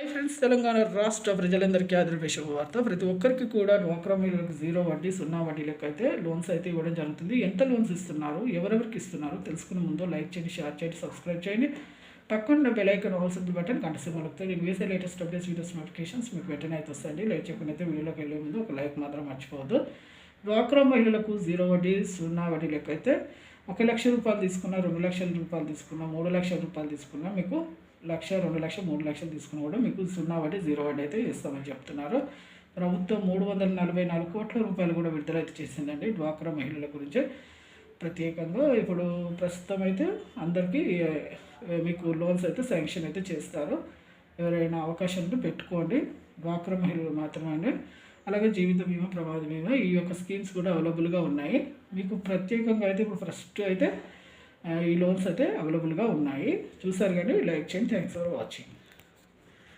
Hi friends Telangana రాష్ట్ర ప్రజలందరికీ ఆదరవేశ వార్త. ప్రతి ఒక్కరికి కూడా డ్వాక్రా మహిళలకు జీరో వడ్డీ సున్నా వడ్డీ లెక్క అయితే లోన్స్ అయితే ఇవ్వడం జరుగుతుంది. ఎంత లోన్స్ ఇస్తున్నారు ఎవరెవరికి ఇస్తున్నారు తెలుసుకునే ముందు లైక్ చేయండి షేర్ చేయండి సబ్స్క్రైబ్ చేయండి. పక్కన బెల్ ఐకన్ ఆల్సో బటన్ కంట సింబల్ వస్తుంది నేను వేసే లేటెస్ట్ అప్డేట్స్ వీడియోస్ నోటిఫికేషన్స్ మీకు వెంటనే అయితే వస్తాయండి. లైక్ చెప్పిన అయితే వీడియోలోకి వెళ్ళే ముందు ఒక లైక్ మాత్రం మర్చిపోవద్దు. డ్వాక్రా మహిళలకు జీరో వడ్డీ సున్నా వడ్డీ లెక్క అయితే ఒక లక్ష రూపాయలు తీసుకున్నా రెండు లక్షల రూపాయలు తీసుకున్నా మూడు లక్షల రూపాయలు తీసుకున్నా మీకు లక్ష రెండు లక్షలు మూడు లక్షలు తీసుకున్నా కూడా మీకు సున్నా వడ్డీ జీరో వడ్డీ అయితే ఇస్తామని చెప్తున్నారు. ప్రభుత్వం మూడు వందల నలభై నాలుగు కోట్ల రూపాయలు కూడా విడుదల అయితే చేసిందండి డ్వాక్రా మహిళల గురించి. ప్రత్యేకంగా ఇప్పుడు ప్రస్తుతం అయితే అందరికీ మీకు లోన్స్ అయితే శాంక్షన్ అయితే చేస్తారు. ఎవరైనా అవకాశం ఉంటే పెట్టుకోండి. డ్వాక్రా మహిళలు మాత్రమే అండి. అలాగే జీవిత బీమా ప్రమాద బీమా ఈ యొక్క స్కీమ్స్ కూడా అవైలబుల్గా ఉన్నాయి. మీకు ప్రత్యేకంగా అయితే ఇప్పుడు ఫస్ట్ అయితే ఈ లోన్స్ అయితే అవైలబుల్గా ఉన్నాయి. చూసారు కానీ లైక్ చేయండి. Thanks for watching.